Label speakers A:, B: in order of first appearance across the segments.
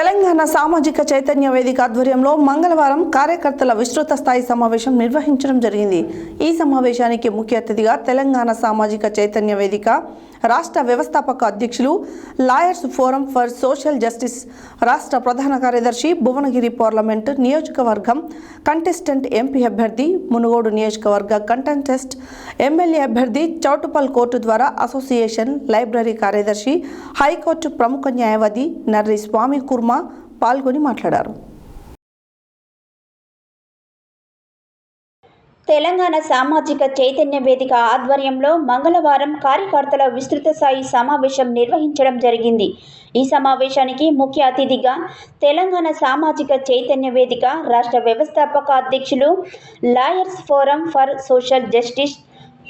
A: తెలంగాణ సామాజిక చైతన్య వేదిక ఆధ్వర్యంలో మంగళవారం కార్యకర్తల విస్తృత స్థాయి సమావేశం నిర్వహించడం జరిగింది. ఈ సమావేశానికి ముఖ్య అతిథిగా తెలంగాణ సామాజిక చైతన్య వేదిక రాష్ట్ర వ్యవస్థాపక అధ్యక్షులు lawyers forum for social justice రాష్ట్ర ప్రధాన కార్యదర్శి భువనగిరి పార్లమెంట్ నియోజకవర్గం కంటెస్టెంట్ ఎంపీ అభ్యర్థి మునుగోడు నియోజకవర్గ కంటెస్టెంట్ ఎమ్మెల్యే అభ్యర్థి చౌటుపల్ కోర్టు ద్వారా అసోసియేషన్ లైబ్రరీ కార్యదర్శి హైకోర్టు ప్రముఖ న్యాయవాది నర్రి స్వామి కుర్మ పాల్గొని మాట్లాడారు.
B: తెలంగాణ సామాజిక చైతన్య వేదిక ఆధ్వర్యంలో మంగళవారం కార్యకర్తల విస్తృత స్థాయి సమావేశం నిర్వహించడం జరిగింది. ఈ సమావేశానికి ముఖ్య అతిథిగా తెలంగాణ సామాజిక చైతన్య వేదిక రాష్ట్ర వ్యవస్థాపక అధ్యక్షులు lawyers forum for social justice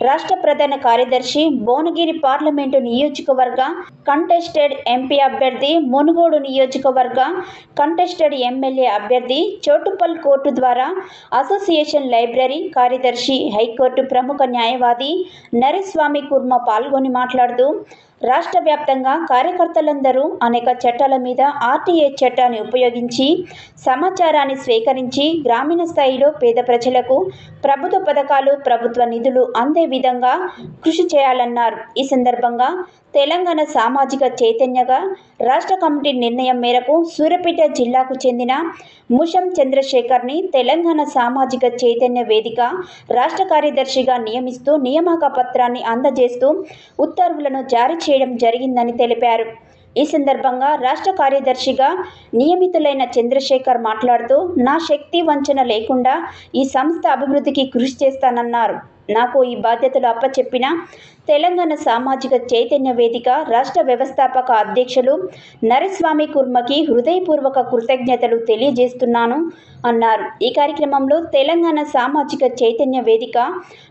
B: రాష్ట్ర ప్రధాన కార్యదర్శి భువనగిరి పార్లమెంటు నియోజకవర్గ కంటెస్టెడ్ ఎంపీ అభ్యర్థి మునుగోడు నియోజకవర్గ కంటెస్టెడ్ ఎమ్మెల్యే అభ్యర్థి చోటుపల్ కోర్టు ద్వారా అసోసియేషన్ లైబ్రరీ కార్యదర్శి హైకోర్టు ప్రముఖ న్యాయవాది నరేస్వామి కుర్మ పాల్గొని మాట్లాడుతూ రాష్ట్ర వ్యాప్తంగా కార్యకర్తలందరూ అనేక చట్టాల మీద ఆర్టీఏ చట్టాన్ని ఉపయోగించి సమాచారాన్ని స్వీకరించి గ్రామీణ స్థాయిలో పేద ప్రజలకు ప్రభుత్వ పథకాలు ప్రభుత్వ నిధులు అందే విధంగా కృషి చేయాలన్నారు. ఈ సందర్భంగా తెలంగాణ సామాజిక చైతన్యగా రాష్ట్ర కమిటీ నిర్ణయం మేరకు సూర్యాపేట జిల్లాకు చెందిన ముషం చంద్రశేఖర్ని తెలంగాణ సామాజిక చైతన్య వేదిక రాష్ట్ర కార్యదర్శిగా నియమిస్తూ నియామక పత్రాన్ని అందజేస్తూ ఉత్తర్వులను జారీ చేయడం జరిగిందని తెలిపారు. ఈ సందర్భంగా రాష్ట్ర కార్యదర్శిగా నియమితులైన చంద్రశేఖర్ మాట్లాడుతూ నా శక్తి వంచన లేకుండా ఈ సంస్థ అభివృద్ధికి కృషి చేస్తానన్నారు. నాకు ఈ బాధ్యతలు అప్పచెప్పిన తెలంగాణ సామాజిక చైతన్య వేదిక రాష్ట్ర వ్యవస్థాపక అధ్యక్షులు నరస్వామి కుర్మకి హృదయపూర్వక కృతజ్ఞతలు తెలియజేస్తున్నాను అన్నారు. ఈ కార్యక్రమంలో తెలంగాణ సామాజిక చైతన్య వేదిక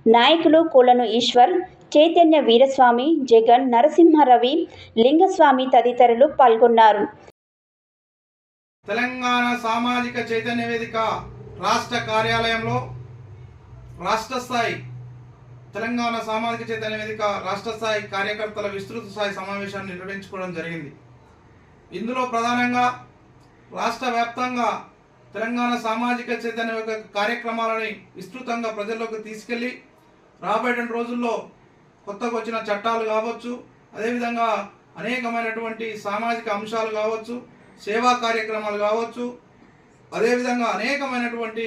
B: నాయకులు కోలను ఈశ్వర్ చైతన్య వీరస్వామి జగన్ నరసింహారవి లింగస్వామి తదితరులు పాల్గొన్నారు.
C: తెలంగాణ సామాజిక చైతన్య వేదిక రాష్ట్ర కార్యాలయంలో రాష్ట్ర స్థాయి తెలంగాణ సామాజిక చైతన్య వేదిక రాష్ట్ర స్థాయి కార్యకర్తల విస్తృత స్థాయి సమావేశాన్ని నిర్వహించుకోవడం జరిగింది. ఇందులో ప్రధానంగా రాష్ట్ర వ్యాప్తంగా తెలంగాణ సామాజిక చైతన్య కార్యక్రమాలని విస్తృతంగా ప్రజల్లోకి తీసుకెళ్ళి రాబోయే రోజుల్లో కొత్తగా వచ్చిన చట్టాలు కావచ్చు అదేవిధంగా అనేకమైనటువంటి సామాజిక అంశాలు కావచ్చు సేవా కార్యక్రమాలు కావచ్చు అదేవిధంగా అనేకమైనటువంటి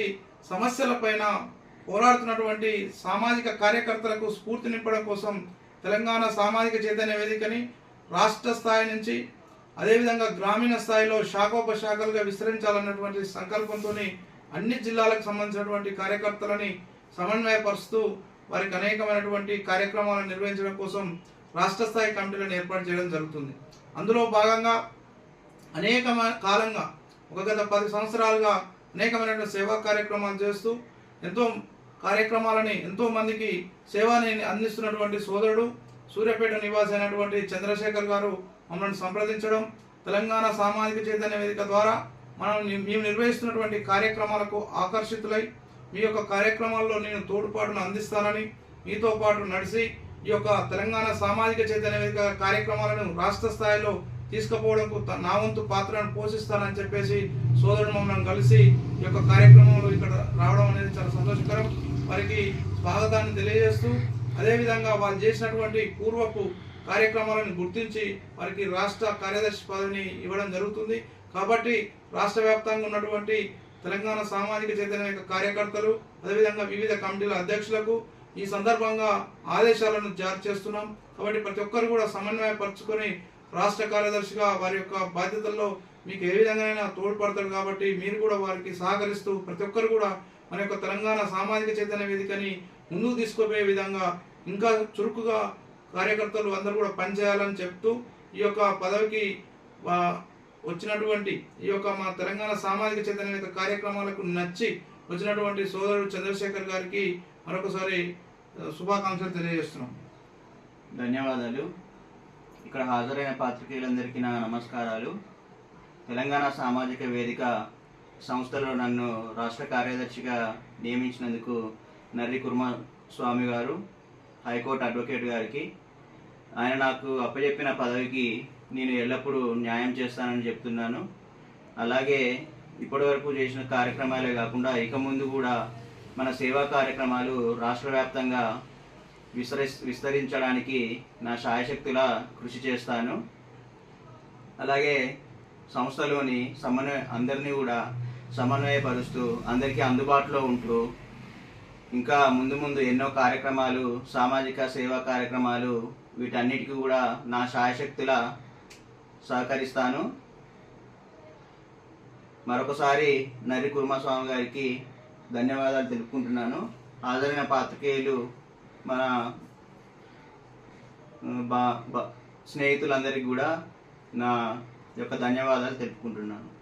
C: సమస్యలపైన పోరాడుతున్నటువంటి సామాజిక కార్యకర్తలకు స్ఫూర్తి నింపడం కోసం తెలంగాణ సామాజిక చైతన్య వేదికని రాష్ట్ర స్థాయి నుంచి అదేవిధంగా గ్రామీణ స్థాయిలో శాఖోపశాఖలుగా విస్తరించాలన్నటువంటి సంకల్పంతో అన్ని జిల్లాలకు సంబంధించినటువంటి కార్యకర్తలని సమన్వయపరుస్తూ వారికి అనేకమైనటువంటి కార్యక్రమాలను నిర్వహించడం కోసం రాష్ట్ర స్థాయి కమిటీలను ఏర్పాటు చేయడం జరుగుతుంది. అందులో భాగంగా అనేక కాలంగా ఒక గత పది సంవత్సరాలుగా అనేకమైనటువంటి సేవా కార్యక్రమాలు చేస్తూ ఎంతో కార్యక్రమాలని ఎంతో మందికి సేవని అందిస్తున్నటువంటి సోదరుడు సూర్యాపేట నివాసి అయినటువంటి చంద్రశేఖర్ గారు మమ్మల్ని సంప్రదించడం తెలంగాణ సామాజిక చైతన్య వేదిక ద్వారా మనం మేము నిర్వహిస్తున్నటువంటి కార్యక్రమాలకు ఆకర్షితులై మీ యొక్క కార్యక్రమాల్లో నేను తోడ్పాటును అందిస్తానని మీతో పాటు నడిచి ఈ యొక్క తెలంగాణ సామాజిక చైతన్య వేదిక కార్యక్రమాలను రాష్ట్ర స్థాయిలో తీసుకుపోవడంకు నా వంతు పాత్రను పోషిస్తానని చెప్పేసి సోదరుడు మమ్మల్ని కలిసి ఈ యొక్క కార్యక్రమంలో ఇక్కడ రావడం అనేది చాలా సంతోషకరం. వారికి స్వాగతాన్ని తెలియజేస్తూ అదేవిధంగా వారు చేసినటువంటి పూర్వపు కార్యక్రమాలను గుర్తించి వారికి రాష్ట్ర కార్యదర్శి పదవిని ఇవ్వడం జరుగుతుంది. కాబట్టి రాష్ట్ర వ్యాప్తంగా ఉన్నటువంటి తెలంగాణ సామాజిక చైతన్య యొక్క కార్యకర్తలు అదేవిధంగా వివిధ కమిటీల అధ్యక్షులకు ఈ సందర్భంగా ఆదేశాలను జారీ చేస్తున్నాం. కాబట్టి ప్రతి ఒక్కరు కూడా సమన్వయపరుచుకొని రాష్ట్ర కార్యదర్శిగా వారి యొక్క బాధ్యతల్లో మీకు ఏ విధంగానైనా తోడ్పడతారు కాబట్టి మీరు కూడా వారికి సహకరిస్తూ ప్రతి ఒక్కరు కూడా మన యొక్క తెలంగాణ సామాజిక చైతన్య వేదికని ముందుకు తీసుకుపోయే విధంగా ఇంకా చురుకుగా కార్యకర్తలు అందరూ కూడా పనిచేయాలని చెప్తూ ఈ యొక్క పదవికి వచ్చినటువంటి ఈ యొక్క మా తెలంగాణ సామాజిక చైతన్య యొక్క కార్యక్రమాలకు నచ్చి వచ్చినటువంటి సోదరుడు చంద్రశేఖర్ గారికి మరొకసారి శుభాకాంక్షలు తెలియజేస్తున్నాం.
D: ధన్యవాదాలు. ఇక్కడ హాజరైన పాత్రికేయులందరికీ నా నమస్కారాలు. తెలంగాణ సామాజిక వేదిక సంస్థలో నన్ను రాష్ట్ర కార్యదర్శిగా నియమించినందుకు నర్రి కుర్మ స్వామి గారు హైకోర్టు అడ్వకేట్ గారికి. ఆయన నాకు అప్పచెప్పిన పదవికి నేను ఎల్లప్పుడూ న్యాయం చేస్తానని చెప్తున్నాను. అలాగే ఇప్పటివరకు చేసిన కార్యక్రమాలే కాకుండా ఇక ముందు కూడా మన సేవా కార్యక్రమాలు రాష్ట్ర వ్యాప్తంగా విస్తరి విస్తరించడానికి నా సాయశక్తులా కృషి చేస్తాను. అలాగే సంస్థలోని సమన్వయ అందరినీ కూడా సమన్వయపరుస్తూ అందరికీ అందుబాటులో ఉంటూ ఇంకా ముందు ముందు ఎన్నో కార్యక్రమాలు సామాజిక సేవా కార్యక్రమాలు వీటన్నిటికీ కూడా నా సాయశక్తుల సహకరిస్తాను. మరొకసారి నరి కుర్మస్వామి గారికి ధన్యవాదాలు తెలుపుకుంటున్నాను. హాజరైన పాత్రికేయులు మన బా బా స్నేహితులందరికీ కూడా నా యొక్క ధన్యవాదాలు తెలుపుకుంటున్నాను.